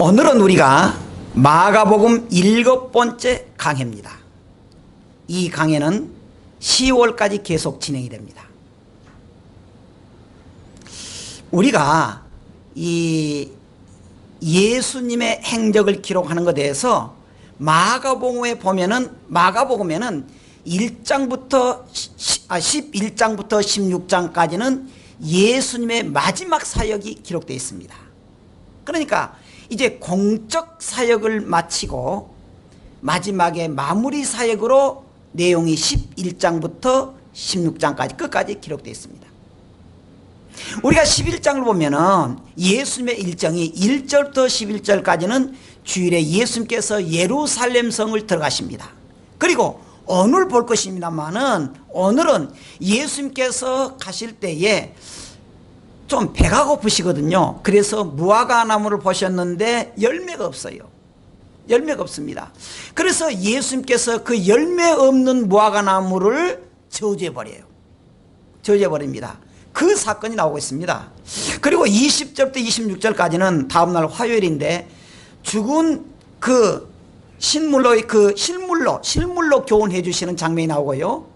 오늘은 우리가 마가복음 일곱 번째 강해입니다. 이 강해는 10월까지 계속 진행이 됩니다. 우리가 이 예수님의 행적을 기록하는 것에 대해서 마가복음에 보면은 마가복음에는 1장부터 11장부터 16장까지는 예수님의 마지막 사역이 기록되어 있습니다. 그러니까 이제 공적 사역을 마치고 마지막에 마무리 사역으로 내용이 11장부터 16장까지 끝까지 기록되어 있습니다. 우리가 11장을 보면은 예수님의 일정이 1절부터 11절까지는 주일에 예수님께서 예루살렘 성을 들어가십니다. 그리고 오늘 볼 것입니다만은 오늘은 예수님께서 가실 때에 좀 배가 고프시거든요. 그래서 무화과 나무를 보셨는데 열매가 없어요. 열매가 없습니다. 그래서 예수님께서 그 열매 없는 무화과 나무를 저주해 버려요. 저주해 버립니다. 그 사건이 나오고 있습니다. 그리고 20절부터 26절까지는 다음날 화요일인데 죽은 그 신물로 그 실물로 실물로 교훈해 주시는 장면이 나오고요.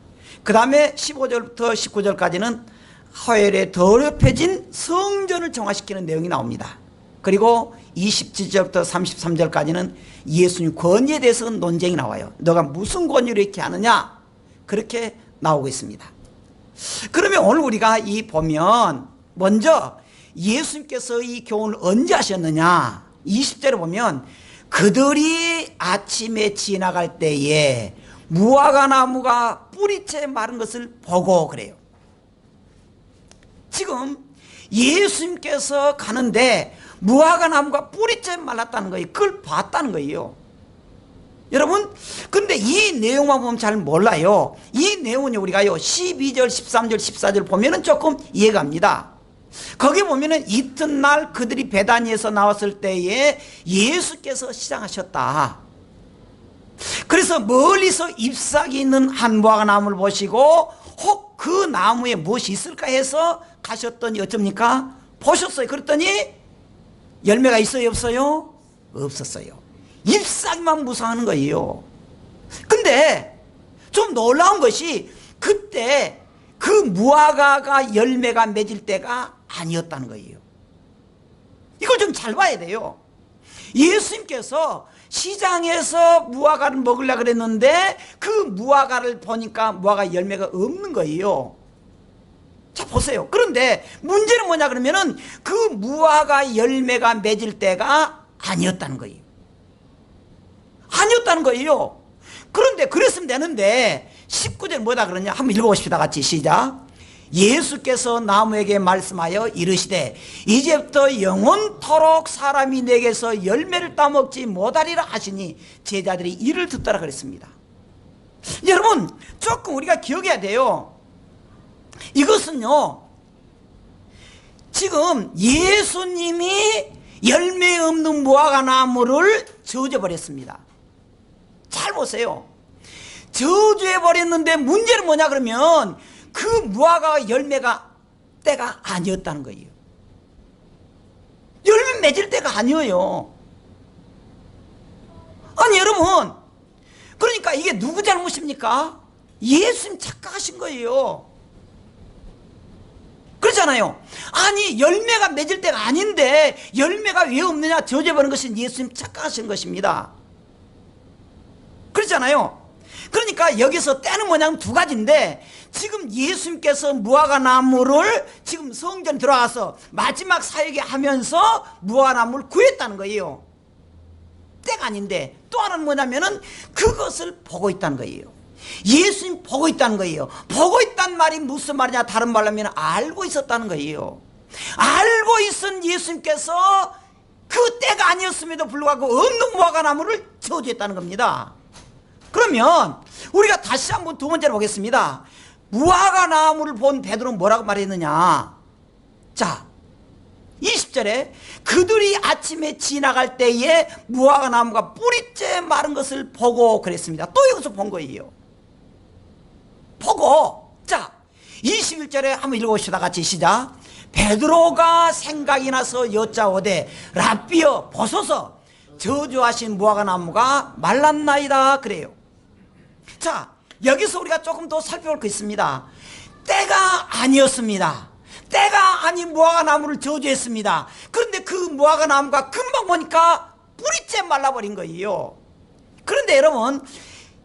그 다음에 15절부터 19절까지는 화요일에 더럽혀진 성전을 정화시키는 내용이 나옵니다. 그리고 27절부터 33절까지는 예수님 권위에 대해서 논쟁이 나와요. 너가 무슨 권위로 이렇게 하느냐? 그렇게 나오고 있습니다. 그러면 오늘 우리가 이 보면 먼저 예수님께서 이 교훈을 언제 하셨느냐? 20절에 보면 그들이 아침에 지나갈 때에 무화과 나무가 뿌리채 마른 것을 보고 그래요. 지금 예수님께서 가는데 무화과 나무가 뿌리째 말랐다는 거예요. 그걸 봤다는 거예요. 여러분, 근데 이 내용만 보면 잘 몰라요. 이 내용은 우리가요, 12절, 13절, 14절 보면 은 조금 이해갑니다. 거기 보면은 이튿날 그들이 베다니에서 나왔을 때에 예수께서 시장하셨다. 그래서 멀리서 잎사귀 있는 한 무화과 나무를 보시고 혹 그 나무에 무엇이 있을까 해서 가셨더니 어쩝니까? 보셨어요. 그랬더니 열매가 있어요, 없어요? 없었어요. 잎사귀만 무성하는 거예요. 근데 좀 놀라운 것이 그때 그 무화과가 열매가 맺을 때가 아니었다는 거예요. 이걸 좀 잘 봐야 돼요. 예수님께서 시장에서 무화과를 먹으려 그랬는데 그 무화과를 보니까 무화과 열매가 없는 거예요. 자 보세요. 그런데 문제는 뭐냐 그러면은 그 무화과 열매가 맺을 때가 아니었다는 거예요. 아니었다는 거예요. 그런데 그랬으면 되는데 19절 뭐다 그러냐 한번 읽어보십시다 같이 시작. 예수께서 나무에게 말씀하여 이르시되 이제부터 영원토록 사람이 내게서 열매를 따먹지 못하리라 하시니 제자들이 이를 듣더라 그랬습니다. 여러분 조금 우리가 기억해야 돼요. 이것은요 지금 예수님이 열매 없는 무화과 나무를 저주해 버렸습니다. 잘 보세요. 저주해 버렸는데 문제는 뭐냐 그러면 그 무화과 열매가 때가 아니었다는 거예요. 열매 맺을 때가 아니에요. 아니 여러분 그러니까 이게 누구 잘못입니까? 예수님 착각하신 거예요. 그렇잖아요. 아니 열매가 맺을 때가 아닌데 열매가 왜 없느냐 저주해버린 것은 예수님 착각하신 것입니다. 그렇잖아요. 그러니까 여기서 때는 뭐냐면 두 가지인데 지금 예수님께서 무화과 나무를 지금 성전 들어가서 마지막 사역에 하면서 무화과 나무를 구했다는 거예요. 때가 아닌데 또 하나는 뭐냐면은 그것을 보고 있다는 거예요. 예수님 보고 있다는 거예요. 보고 있단 말이 무슨 말이냐 다른 말로 하면 알고 있었다는 거예요. 알고 있은 예수님께서 그 때가 아니었음에도 불구하고 없는 무화과 나무를 저주했다는 겁니다. 그러면 우리가 다시 한번 두 번째로 보겠습니다. 무화과 나무를 본 베드로는 뭐라고 말했느냐? 자, 20절에 그들이 아침에 지나갈 때에 무화과 나무가 뿌리째 마른 것을 보고 그랬습니다. 또 여기서 본 거예요. 보고 자 11절에 한번 읽어봅시다 같이 시작 베드로가 생각이 나서 여짜오되 라비어 벗어서 저주하신 무화과 나무가 말랐나이다 그래요 자 여기서 우리가 조금 더 살펴볼 거 있습니다 때가 아니었습니다 때가 아닌 무화과 나무를 저주했습니다 그런데 그 무화과 나무가 금방 보니까 뿌리째 말라버린 거예요 그런데 여러분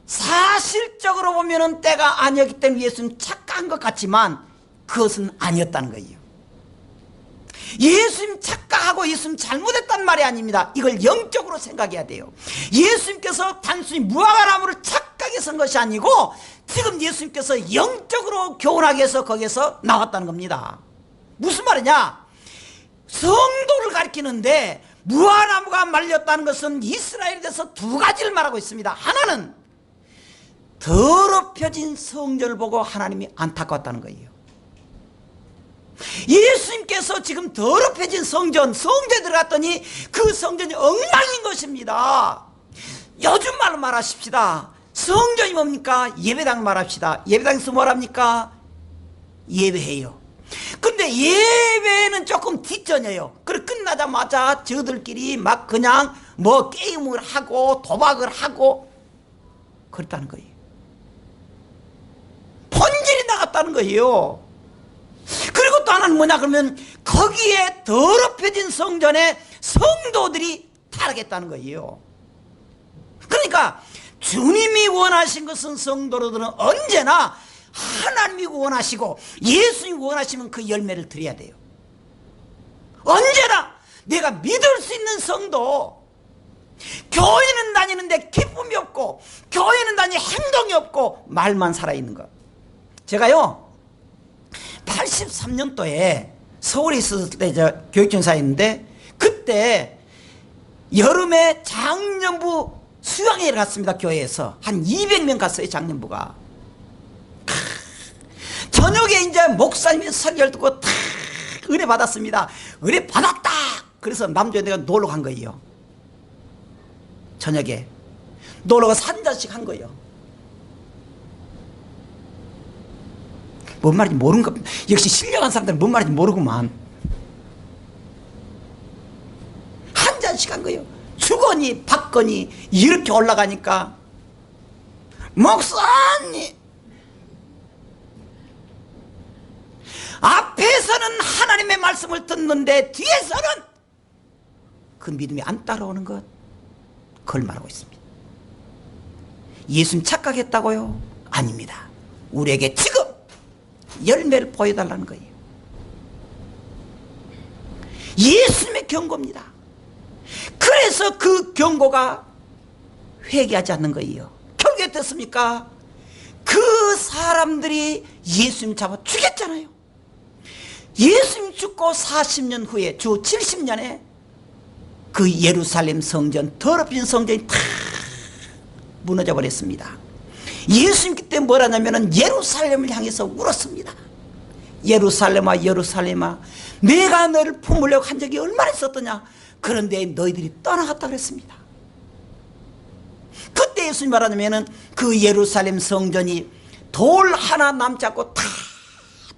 사실적으로 보면은 때가 아니었기 때문에 예수는 착각한 것 같지만 그것은 아니었다는 거예요. 예수님 착각하고 예수님 잘못했단 말이 아닙니다. 이걸 영적으로 생각해야 돼요. 예수님께서 단순히 무화과나무를 착 각해 선 것이 아니고 지금 예수님께서 영적으로 교훈하기 위해서 거기에서 나왔다는 겁니다. 무슨 말이냐? 성도를 가리키는데 무화과나무가 말렸다는 것은 이스라엘에 대해서 두 가지를 말하고 있습니다. 하나는 더럽혀진 성전을 보고 하나님이 안타까웠다는 거예요. 예수님께서 지금 더럽혀진 성전, 성전에 들어갔더니 그 성전이 엉망인 것입니다. 요즘 말로 말하십시다. 성전이 뭡니까? 예배당 말합시다. 예배당에서 뭐랍니까? 예배해요. 근데 예배는 조금 뒷전이에요. 그래 끝나자마자 저들끼리 막 그냥 뭐 게임을 하고 도박을 하고 그랬다는 거예요. 본질이 나갔다는 거예요. 그리고 또 하나는 뭐냐 그러면 거기에 더럽혀진 성전에 성도들이 타락했다는 거예요. 그러니까 주님이 원하신 것은 성도들은 언제나 하나님이 원하시고 예수님이 원하시면 그 열매를 드려야 돼요. 언제나 내가 믿을 수 있는 성도 교회는 다니는데 기쁨이 없고 교회는 다니 행동이 없고 말만 살아있는 것 제가요 83년도에 서울에 있었을 때저 교육전사였는데 그때 여름에 작년부 수양회를 갔습니다 교회에서 한 200명 갔어요 작년부가 저녁에 이제 목사님이 설교를 듣고 탁 은혜 받았습니다 은혜 받았다 그래서 내가 놀러 간 거예요 저녁에 놀러 가서 한 잔씩 한 거예요 뭔 말인지 모르는 겁니다. 역시 신령한 사람들은 뭔 말인지 모르구만. 한 잔씩 한 거예요. 주거니 받거니 이렇게 올라가니까 목사님 앞에서는 하나님의 말씀을 듣는데 뒤에서는 그 믿음이 안 따라오는 것 그걸 말하고 있습니다. 예수님 착각했다고요? 아닙니다. 우리에게 지금 열매를 보여달라는 거예요. 예수님의 경고입니다. 그래서 그 경고가 회개하지 않는 거예요. 결국에 어떻습니까? 그 사람들이 예수님 잡아 죽였잖아요. 예수님 죽고 40년 후에 주 70년에 그 예루살렘 성전 더럽힌 성전이 다 무너져 버렸습니다. 예수님 그때 뭐라냐면은 예루살렘을 향해서 울었습니다. 예루살렘아 예루살렘아 내가 너를 품으려고 한 적이 얼마나 있었더냐 그런데 너희들이 떠나갔다 그랬습니다. 그때 예수님 말하자면은 그 예루살렘 성전이 돌 하나 남지 않고 다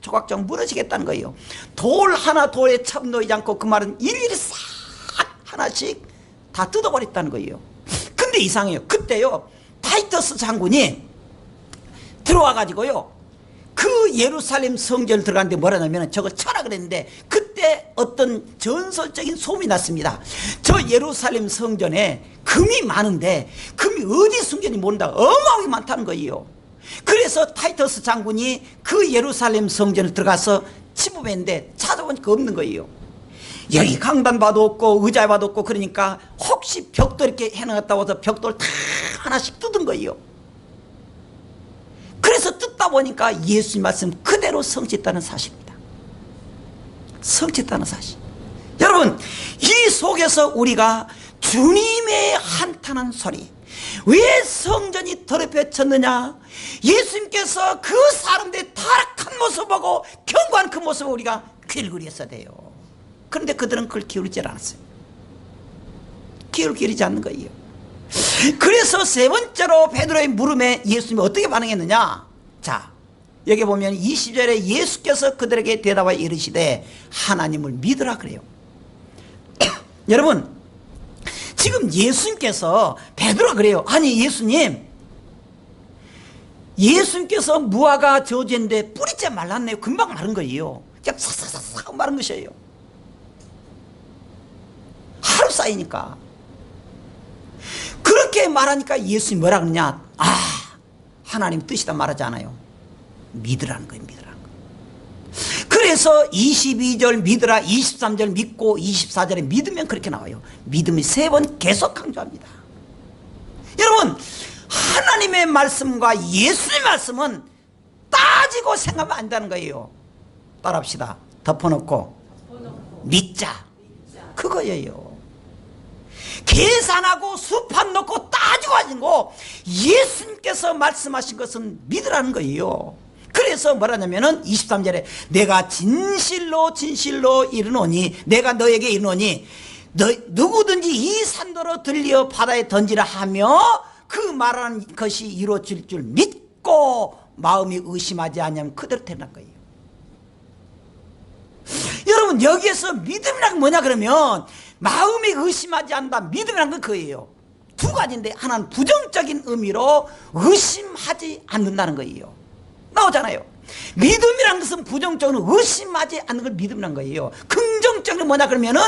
조각조각 무너지겠다는 거예요. 돌 하나 돌에 참 놓이지 않고 그 말은 일일이 싹 하나씩 다 뜯어버렸다는 거예요. 근데 이상해요. 그때요 타이터스 장군이 들어와 가지고요. 그 예루살렘 성전을 들어갔는데 뭐라냐면 저거 쳐라 그랬는데 그때 어떤 전설적인 소문이 났습니다. 저 예루살렘 성전에 금이 많은데 금이 어디 숨겼는지 모른다. 어마어마하게 많다는 거예요. 그래서 타이터스 장군이 그 예루살렘 성전을 들어가서 침범했는데 찾아보니까 없는 거예요. 여기 강단봐도 없고 의자봐도 없고 그러니까 혹시 벽돌 이렇게 해놨다고 해서 벽돌 다 하나씩 뜯은 거예요. 뜯다 보니까 예수님 말씀 그대로 성취했다는 사실입니다. 성취했다는 사실. 여러분, 이 속에서 우리가 주님의 한탄한 소리, 왜 성전이 더럽혀졌느냐? 예수님께서 그 사람들의 타락한 모습 보고 경고한 그 모습을 우리가 귀를 기울였어야 돼요. 그런데 그들은 그걸 기울이지 않았어요. 귀를 기울이지 않는 거예요. 그래서 세 번째로 베드로의 물음에 예수님이 어떻게 반응했느냐? 자, 여기 보면 20절에 예수께서 그들에게 대답하여 이르시되 하나님을 믿으라 그래요. 여러분 지금 예수님께서 베드로가 그래요. 아니 예수님 예수님께서 무화과 저지인데 뿌리째 말랐네요. 금방 마른 거예요. 그냥 사사사사 마른 것이에요. 하루 쌓이니까. 그렇게 말하니까 예수님 뭐라 그러냐? 아, 하나님 뜻이다 말하지 않아요. 믿으라는 거예요, 믿으라는 거. 그래서 22절 믿으라, 23절 믿고, 24절에 믿으면 그렇게 나와요. 믿음이 세 번 계속 강조합니다. 여러분, 하나님의 말씀과 예수의 말씀은 따지고 생각하면 안 되는 거예요. 따라합시다. 덮어놓고, 믿자. 그거예요. 계산하고 수판 놓고 거 예수님께서 말씀하신 것은 믿으라는 거예요. 그래서 뭐라냐면은 23절에 내가 진실로 진실로 이르노니 내가 너에게 이르노니 너, 누구든지 이 산도로 들려 바다에 던지라 하며 그 말하는 것이 이루어질 줄 믿고 마음이 의심하지 않으면 그대로 되는 거예요. 여러분 여기에서 믿음이란 뭐냐 그러면 마음이 의심하지 않는다. 믿음이란 건 그예요. 두 가지인데 하나는 부정적인 의미로 의심하지 않는다는 거예요. 나오잖아요. 믿음이란 것은 부정적으로 의심하지 않는 걸 믿음이란 거예요. 긍정적으로 뭐냐 그러면은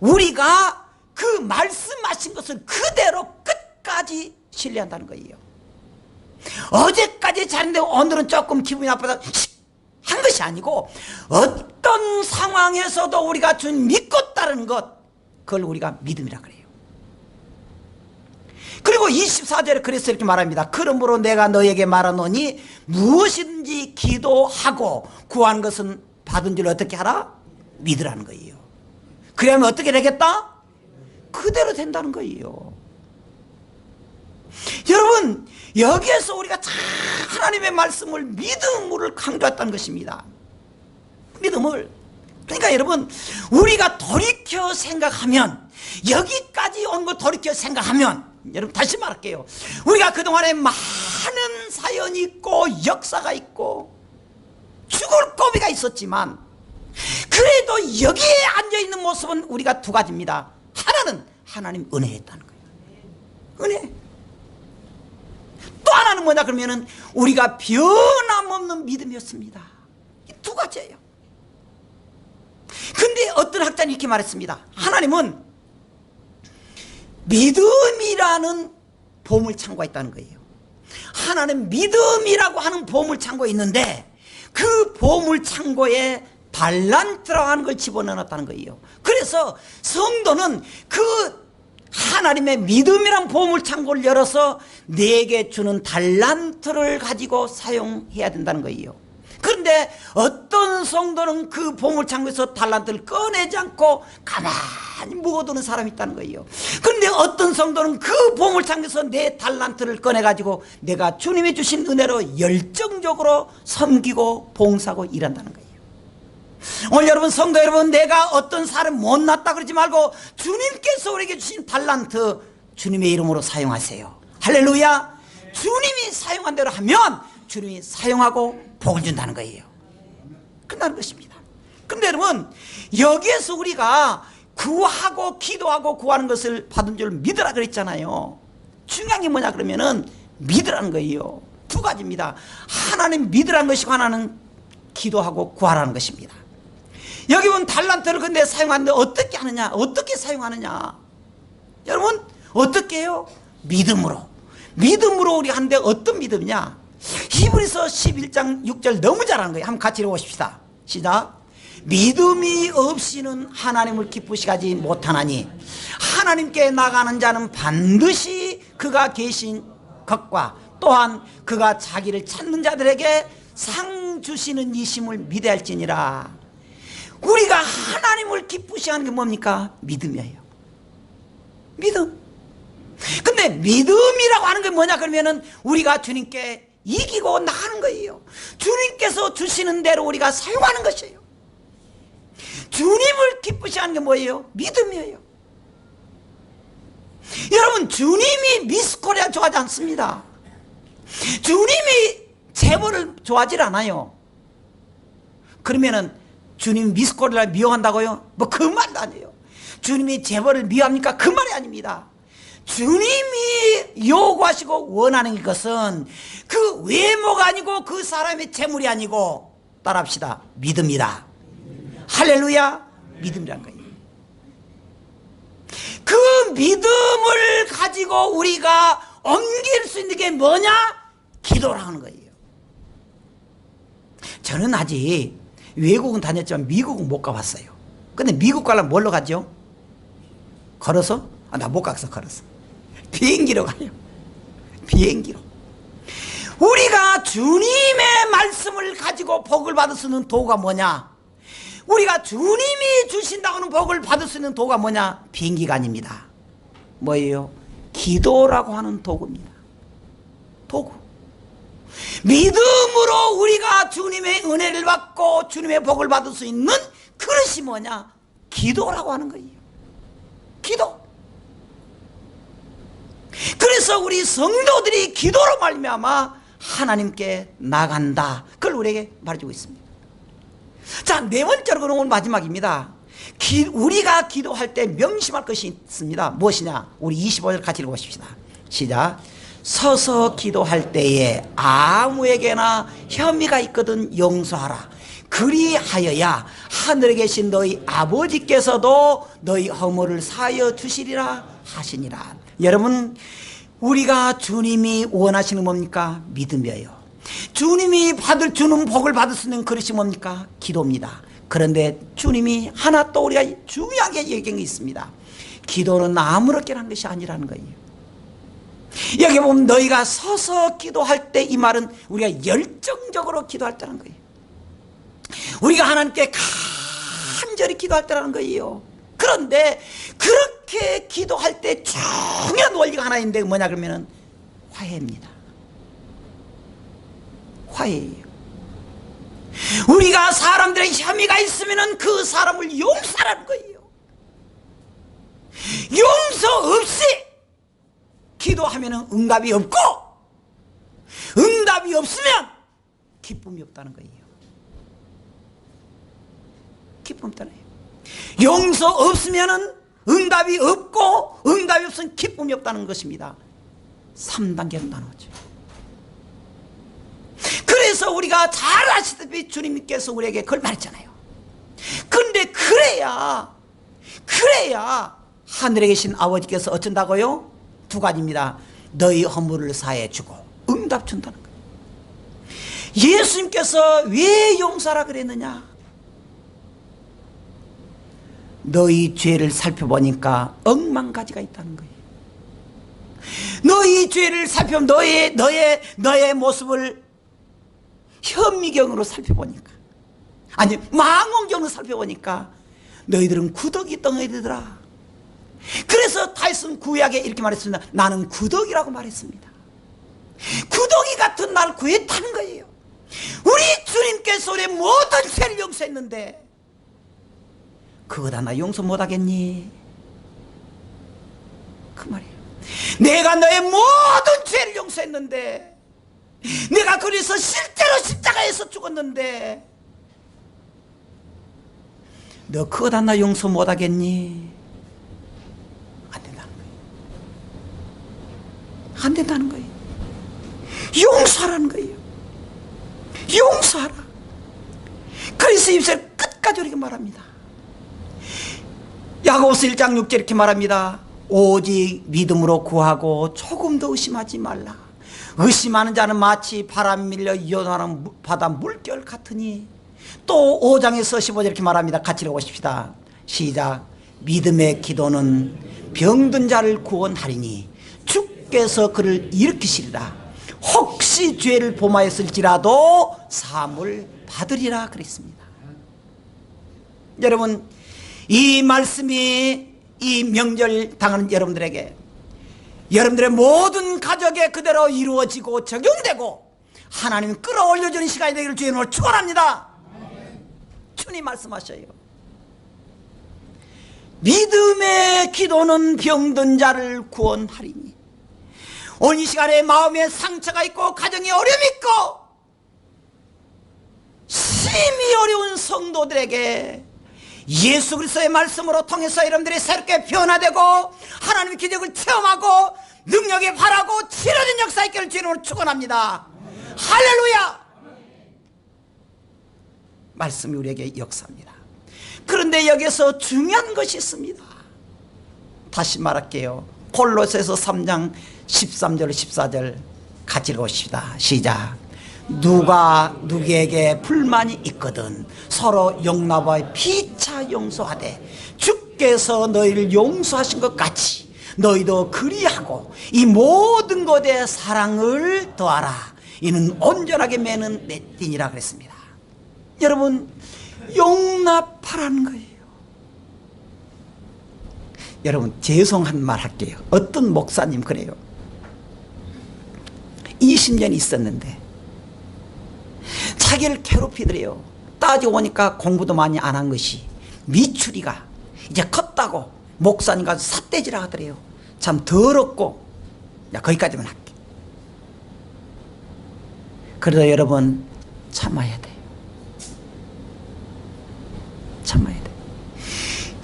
우리가 그 말씀하신 것을 그대로 끝까지 신뢰한다는 거예요. 어제까지 잘했는데 오늘은 조금 기분이 나쁘다. 한 것이 아니고 어떤 상황에서도 우리가 주님 믿고 따르는 것 그걸 우리가 믿음이라 그래요. 그리고 24절에 그래서 이렇게 말합니다. 그러므로 내가 너에게 말하노니 무엇이든지 기도하고 구한 것은 받은 줄 어떻게 하라? 믿으라는 거예요. 그러면 어떻게 되겠다? 그대로 된다는 거예요. 여러분 여기에서 우리가 참 하나님의 말씀을 믿음을 강조했다는 것입니다. 믿음을 그러니까 여러분 우리가 돌이켜 생각하면 여기까지 온거 돌이켜 생각하면 여러분 다시 말할게요 우리가 그동안에 많은 사연이 있고 역사가 있고 죽을 고비가 있었지만 그래도 여기에 앉아있는 모습은 우리가 두 가지입니다 하나는 하나님 은혜했다는 거예요 은혜 또 하나는 뭐냐 그러면 은 우리가 변함없는 믿음이었습니다. 두 가지예요. 어떤 학자는 이렇게 말했습니다. 하나님은 믿음이라는 보물 창고가 있다는 거예요. 하나는 믿음이라고 하는 보물 창고가 있는데 그 보물 창고에 달란트라고 하는 걸 집어넣었다는 거예요. 그래서 성도는 그 하나님의 믿음이란 보물 창고를 열어서 내게 주는 달란트를 가지고 사용해야 된다는 거예요. 그런데 어떤 성도는 그 보물 창고에서 달란트를 꺼내지 않고 가만히 묵어두는 사람이 있다는 거예요. 그런데 어떤 성도는 그 보물 창고에서 내 달란트를 꺼내가지고 내가 주님이 주신 은혜로 열정적으로 섬기고 봉사하고 일한다는 거예요. 오늘 여러분 성도 여러분 내가 어떤 사람 못났다 그러지 말고 주님께서 우리에게 주신 달란트 주님의 이름으로 사용하세요 할렐루야 주님이 사용한 대로 하면 주님이 사용하고 복을 준다는 거예요. 끝나는 것입니다. 근데 여러분 여기에서 우리가 구하고 기도하고 구하는 것을 받은 줄 믿으라 그랬잖아요. 중요한 게 뭐냐 그러면은 믿으라는 거예요. 두 가지입니다. 하나는 믿으라는 것이고 하나는 기도하고 구하라는 것입니다. 여기 보면 달란트를 근데 사용하는데 어떻게 하느냐? 어떻게 사용하느냐? 여러분 어떻게 해요? 믿음으로. 믿음으로 우리 하는데 어떤 믿음이냐 히브리서 11장 6절 너무 잘하는 거예요 한번 같이 읽어보십시다 시작 믿음이 없이는 하나님을 기쁘시게 하지 못하나니 하나님께 나가는 자는 반드시 그가 계신 것과 또한 그가 자기를 찾는 자들에게 상 주시는 이심을 믿어야 할지니라 우리가 하나님을 기쁘시 하는 게 뭡니까? 믿음이에요. 믿음. 근데 믿음이라고 하는 게 뭐냐 그러면은 우리가 주님께 이기고 나가는 거예요. 주님께서 주시는 대로 우리가 사용하는 것이에요. 주님을 기쁘시 하는 게 뭐예요? 믿음이에요. 여러분 주님이 미스코리아 좋아하지 않습니다. 주님이 재벌을 좋아하질 않아요. 그러면은 주님 미스코리아를 미워한다고요? 뭐 그 말도 아니에요. 주님이 재벌을 미워합니까? 그 말이 아닙니다. 주님이 요구하시고 원하는 것은 그 외모가 아니고 그 사람의 재물이 아니고 따라합시다. 믿음이다. 할렐루야. 믿음이란 거예요. 그 믿음을 가지고 우리가 옮길 수 있는 게 뭐냐? 기도라는 거예요. 저는 아직 외국은 다녔지만 미국은 못 가봤어요. 근데 미국 가려면 뭘로 가죠? 걸어서? 아, 나 못 가서 걸어서. 비행기로 가요. 비행기로. 우리가 주님의 말씀을 가지고 복을 받을 수 있는 도가 뭐냐? 우리가 주님이 주신다고는 복을 받을 수 있는 도가 뭐냐? 비행기가 아닙니다. 뭐예요? 기도라고 하는 도구입니다. 도구. 믿음으로 우리가 주님의 은혜를 받고 주님의 복을 받을 수 있는 그릇이 뭐냐? 기도라고 하는 거예요. 기도. 그래서 우리 성도들이 기도로 말미암아 하나님께 나간다. 그걸 우리에게 말해주고 있습니다. 자, 네 번째로 그럼 오늘 마지막입니다. 기, 우리가 기도할 때 명심할 것이 있습니다. 무엇이냐? 우리 25절 같이 읽어보십시다. 시작. 서서 기도할 때에 아무에게나 혐의가 있거든 용서하라. 그리하여야 하늘에 계신 너희 아버지께서도 너희 허물을 사하여 주시리라 하시니라. 여러분, 우리가 주님이 원하시는 뭡니까? 믿음이에요. 주님이 받을 주는 복을 받을 수 있는 그릇이 뭡니까? 기도입니다. 그런데 주님이 하나 또 우리가 중요하게 얘기한 게 있습니다. 기도는 아무렇게나 한 것이 아니라는 거예요. 여기 보면 너희가 서서 기도할 때 이 말은 우리가 열정적으로 기도할 때라는 거예요. 우리가 하나님께 간절히 기도할 때라는 거예요. 그런데 그렇게 기도할 때 중요한 원리가 하나 있는데 뭐냐 그러면은 화해입니다. 화해예요. 우리가 사람들의 혐의가 있으면 그 사람을 용서하는 거예요. 용서 없이 기도하면 응답이 없고 응답이 없으면 기쁨이 없다는 거예요. 기쁨 없다는 거예요. 용서 없으면 응답이 없고 응답이 없으면 기쁨이 없다는 것입니다. 3단계로 나누죠. 그래서 우리가 잘 아시다시피 주님께서 우리에게 그걸 말했잖아요. 근데 그래야, 그래야 하늘에 계신 아버지께서 어쩐다고요? 두 가지입니다. 너희 허물을 사해 주고 응답 준다는 거예요. 예수님께서 왜 용서라 그랬느냐? 너희 죄를 살펴보니까 억만가지가 있다는 거예요. 너희 죄를 살펴 너의 너의 너의 모습을 현미경으로 살펴보니까 아니 망원경으로 살펴보니까 너희들은 구덕이 덩어리더라. 그래서 타이슨 구약에 이렇게 말했습니다. 나는 구덕이라고 말했습니다. 구덕이 같은 날 구했다는 거예요. 우리 주님께서 우리 모든 죄를 용서했는데 그거 하나 용서 못하겠니? 그 말이에요 내가 너의 모든 죄를 용서했는데 내가 그래서 실제로 십자가에서 죽었는데 너 그것 하나 용서 못하겠니? 안 된다는 거예요. 안 된다는 거예요. 용서하라는 거예요. 용서하라. 그래서 입술 끝까지 이렇게 말합니다. 야고보서 1장 6절 이렇게 말합니다. 오직 믿음으로 구하고 조금 더 의심하지 말라. 의심하는 자는 마치 바람 밀려 이어나는 바다 물결 같으니 또 5장에서 15절 이렇게 말합니다. 같이 읽어보십시다. 시작. 믿음의 기도는 병든 자를 구원하리니 주께서 그를 일으키시리라. 혹시 죄를 범하였을지라도 사함을 받으리라 그랬습니다. 여러분 이 말씀이 이 명절 당하는 여러분들에게 여러분들의 모든 가족에 그대로 이루어지고 적용되고 하나님 끌어올려주는 시간이 되기를 주님을 축원합니다. 주님 말씀하셔요. 믿음의 기도는 병든 자를 구원하리니 오늘 이 시간에 마음에 상처가 있고 가정에 어려움이 있고 어려운 성도들에게 예수 그리스도의 말씀으로 통해서 여러분들이 새롭게 변화되고 하나님의 기적을 체험하고 능력에 바라고 치료된 역사 있기를 주님으로 축원합니다. 할렐루야! 말씀이 우리에게 역사입니다. 그런데 여기서 중요한 것이 있습니다. 다시 말할게요. 콜로새서 3장 13절 14절 같이 읽읍시다. 시작. 누가 누구에게 불만이 있거든. 서로 용납하여 피차 용서하되 주께서 너희를 용서하신 것 같이 너희도 그리하고 이 모든 것에 사랑을 더하라. 이는 온전하게 매는 내 띠니라 그랬습니다. 여러분 용납하라는 거예요. 여러분 죄송한 말 할게요. 어떤 목사님 그래요? 20년 있었는데 자기를 괴롭히더래요. 따져보니까 공부도 많이 안 한 것이 미추리가 이제 컸다고 목사님과 삿대질을 하더래요. 참 더럽고 야 거기까지만 할게. 그래도 여러분 참아야 돼요. 참아야 돼.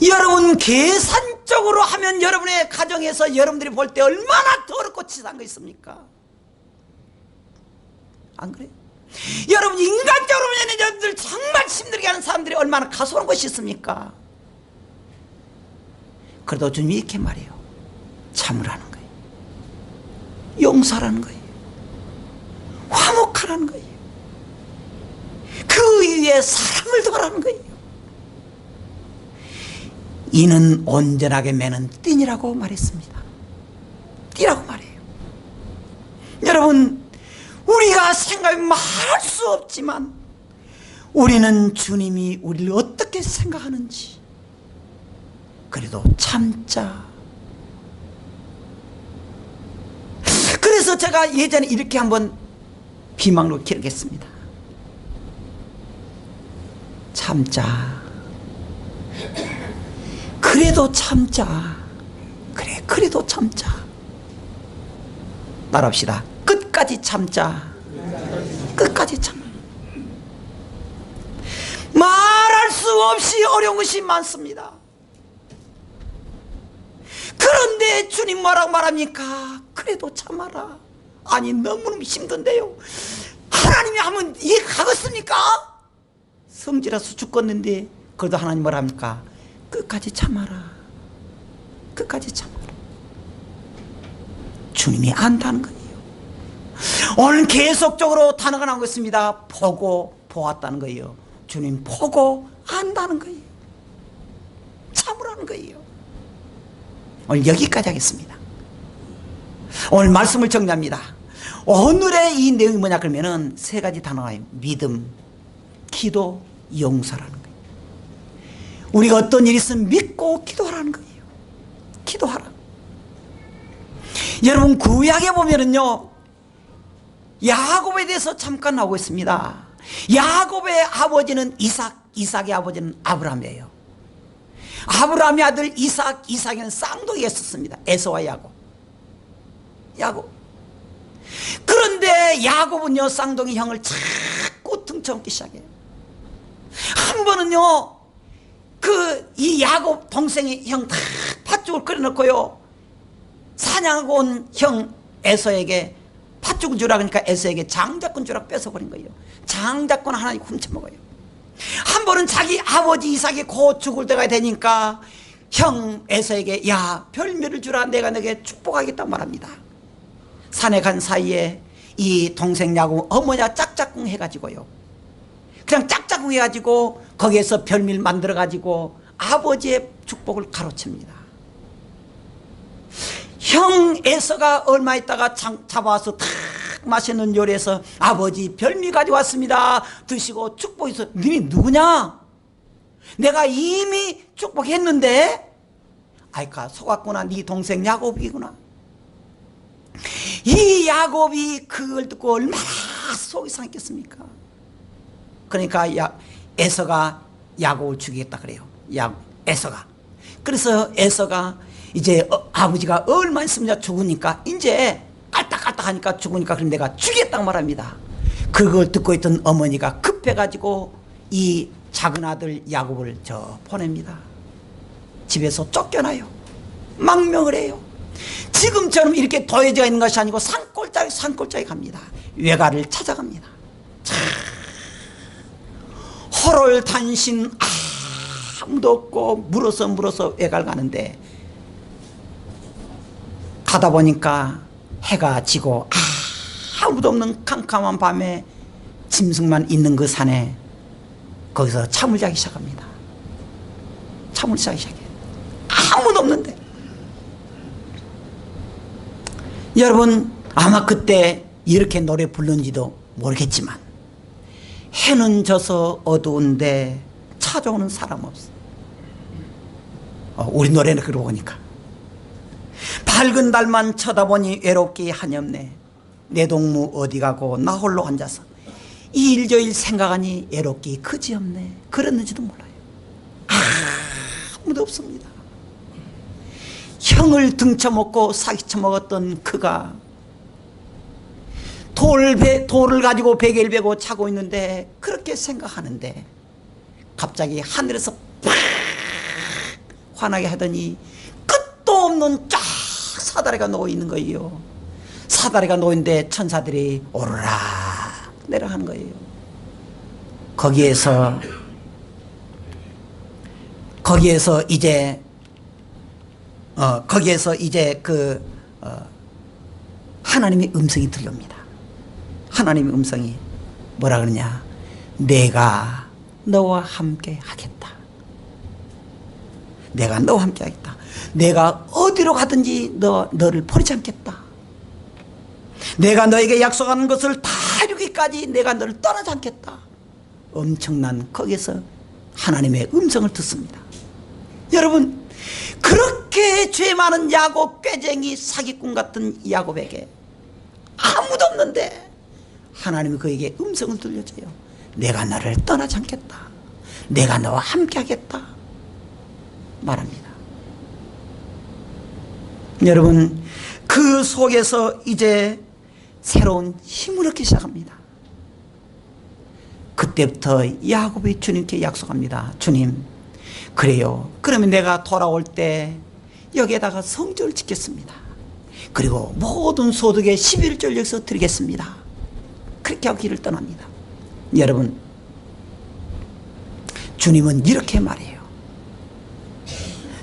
여러분 계산적으로 하면 여러분의 가정에서 여러분들이 볼 때 얼마나 더럽고 치사한 거 있습니까? 안 그래요? 여러분 인간적으로 여러분들 정말 힘들게 하는 사람들이 얼마나 가소한 것이 있습니까? 그래도 주님이 이렇게 말해요. 참으라는 거예요. 용서라는 거예요. 화목하라는 거예요. 그 위에 사랑을 더하라는 거예요. 이는 온전하게 매는 띠니라고 말했습니다. 띠라고 말해요. 여러분 우리가 생각해 말할 수 없지만 우리는 주님이 우리를 어떻게 생각하는지 그래도 참자. 그래서 제가 예전에 이렇게 한번 비망로 기록했습니다. 참자. 그래도 참자. 그래, 그래도 참자. 말합시다. 끝까지 참자. 끝까지 참. 말할 수 없이 어려운 것이 많습니다. 그런데 주님 뭐라고 말합니까? 그래도 참아라. 아니 너무너무 힘든데요. 하나님이 하면 이해 가겠습니까? 성질라서 죽겠는데 그래도 하나님 뭐라 합니까? 끝까지 참아라. 끝까지 참아라. 주님이 안다는 거예요. 오늘 계속적으로 단어가 나오고 있습니다. 보고 보았다는 거예요. 주님 보고 안다는 거예요. 참으라는 거예요. 오늘 여기까지 하겠습니다. 오늘 말씀을 정리합니다. 오늘의 이 내용이 뭐냐 그러면은 세 가지 단어가 믿음, 기도, 용서라는 거예요. 우리가 어떤 일이 있으면 믿고 기도하라는 거예요. 기도하라. 여러분 구약에 보면은요 야곱에 대해서 잠깐 나오고 있습니다. 야곱의 아버지는 이삭, 이삭의 아버지는 아브라함이에요. 아브라함의 아들 이삭, 이삭에는 쌍둥이였었습니다. 에서와 야곱. 야곱. 그런데 야곱은요 쌍둥이 형을 자꾸 등쳐먹기 시작해요. 한 번은요 그 이 야곱 동생이 형다 팥죽을 끓여놓고요 사냥하고 온 형 에서에게 팥죽을 주라 그러니까 에서에게 장자권 주라 뺏어버린 거예요. 장자권 하나님 훔쳐먹어요. 한 번은 자기 아버지 이삭이 곧 죽을 때가 되니까 형 에서에게 야 별미를 주라 내가 너에게 축복하겠다 말합니다. 산에 간 사이에 이 동생 야곱 어머니가 짝짝꿍 해가지고요. 그냥 짝짝꿍 해가지고 거기에서 별미를 만들어가지고 아버지의 축복을 가로챕니다. 형 에서가 얼마 있다가 장, 잡아와서 탁 맛있는 요리해서 아버지 별미 가져왔습니다. 드시고 축복해서 너희 누구냐? 내가 이미 축복했는데 아이까 속았구나 네 동생 야곱이구나. 이 야곱이 그걸 듣고 얼마나 속이 상했겠습니까? 그러니까 야, 에서가 야곱을 죽이겠다 그래요. 야, 에서가. 그래서 에서가 이제 어, 아버지가 얼마 있으면 죽으니까 이제 하니까 죽으니까 그럼 내가 죽이겠다고 말합니다. 그걸 듣고 있던 어머니가 급해가지고 이 작은 아들 야곱을 저 보냅니다. 집에서 쫓겨나요. 망명을 해요. 지금처럼 이렇게 도해져 있는 것이 아니고 산골짜기 산골짜기 갑니다. 외가를 찾아갑니다. 참, 호롤 단신 아무도 없고 물어서 물어서 외가를 가는데 가다 보니까 해가 지고 아무도 없는 캄캄한 밤에 짐승만 있는 그 산에 거기서 잠을 자기 시작합니다. 잠을 자기 시작해요. 아무도 없는데. 여러분 아마 그때 이렇게 노래 부른지도 모르겠지만 해는 져서 어두운데 찾아오는 사람 없어. 어, 우리 노래는 그러고 보니까 밝은 달만 쳐다보니 외롭기 한없네. 내 동무 어디 가고 나 홀로 앉아서 이 일저일 생각하니 외롭기 그지없네. 그랬는지도 몰라요. 아무도 없습니다. 형을 등쳐먹고 사기쳐먹었던 그가 돌 배, 돌을 가지고 베개를 베고 자고 있는데 그렇게 생각하는데 갑자기 하늘에서 팍 환하게 하더니 끝도 없는 쫙 사다리가 놓여 있는 거예요. 사다리가 놓인데 천사들이 오르락 내려가는 거예요. 거기에서 거기에서 이제 어 거기에서 이제 그 어, 하나님의 음성이 들려옵니다. 하나님의 음성이 뭐라 그러냐? 내가 너와 함께 하겠다. 내가 너와 함께 하겠다. 내가 어디로 가든지 너 너를 버리지 않겠다. 내가 너에게 약속하는 것을 다 이루기까지 내가 너를 떠나지 않겠다. 엄청난 거기서 하나님의 음성을 듣습니다. 여러분 그렇게 죄 많은 야곱 꾀쟁이 사기꾼 같은 야곱에게 아무도 없는데 하나님이 그에게 음성을 들려줘요. 내가 너를 떠나지 않겠다. 내가 너와 함께 하겠다. 말합니다. 여러분 그 속에서 이제 새로운 힘을 얻기 시작합니다. 그때부터 야곱이 주님께 약속합니다. 주님, 그래요. 그러면 내가 돌아올 때 여기에다가 성전을 짓겠습니다. 그리고 모든 소득의 11절 여기서 드리겠습니다. 그렇게 하고 길을 떠납니다. 여러분, 주님은 이렇게 말해요.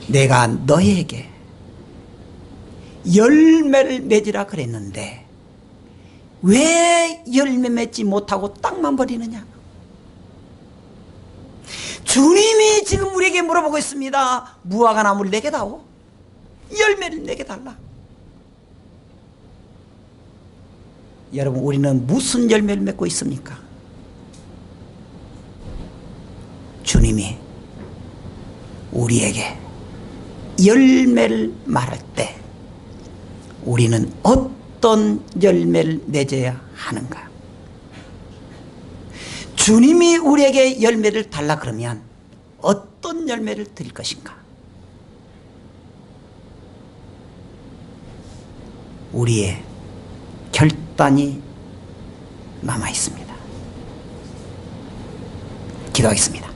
내가 너에게 열매를 맺으라 그랬는데 왜 열매 맺지 못하고 땅만 버리느냐? 주님이 지금 우리에게 물어보고 있습니다. 무화과 나무를 내게 다오. 열매를 내게 달라. 여러분, 우리는 무슨 열매를 맺고 있습니까? 주님이 우리에게 열매를 말할 때 우리는 어떤 열매를 맺어야 하는가? 주님이 우리에게 열매를 달라 그러면 어떤 열매를 드릴 것인가? 우리의 결단이 남아 있습니다. 기도하겠습니다.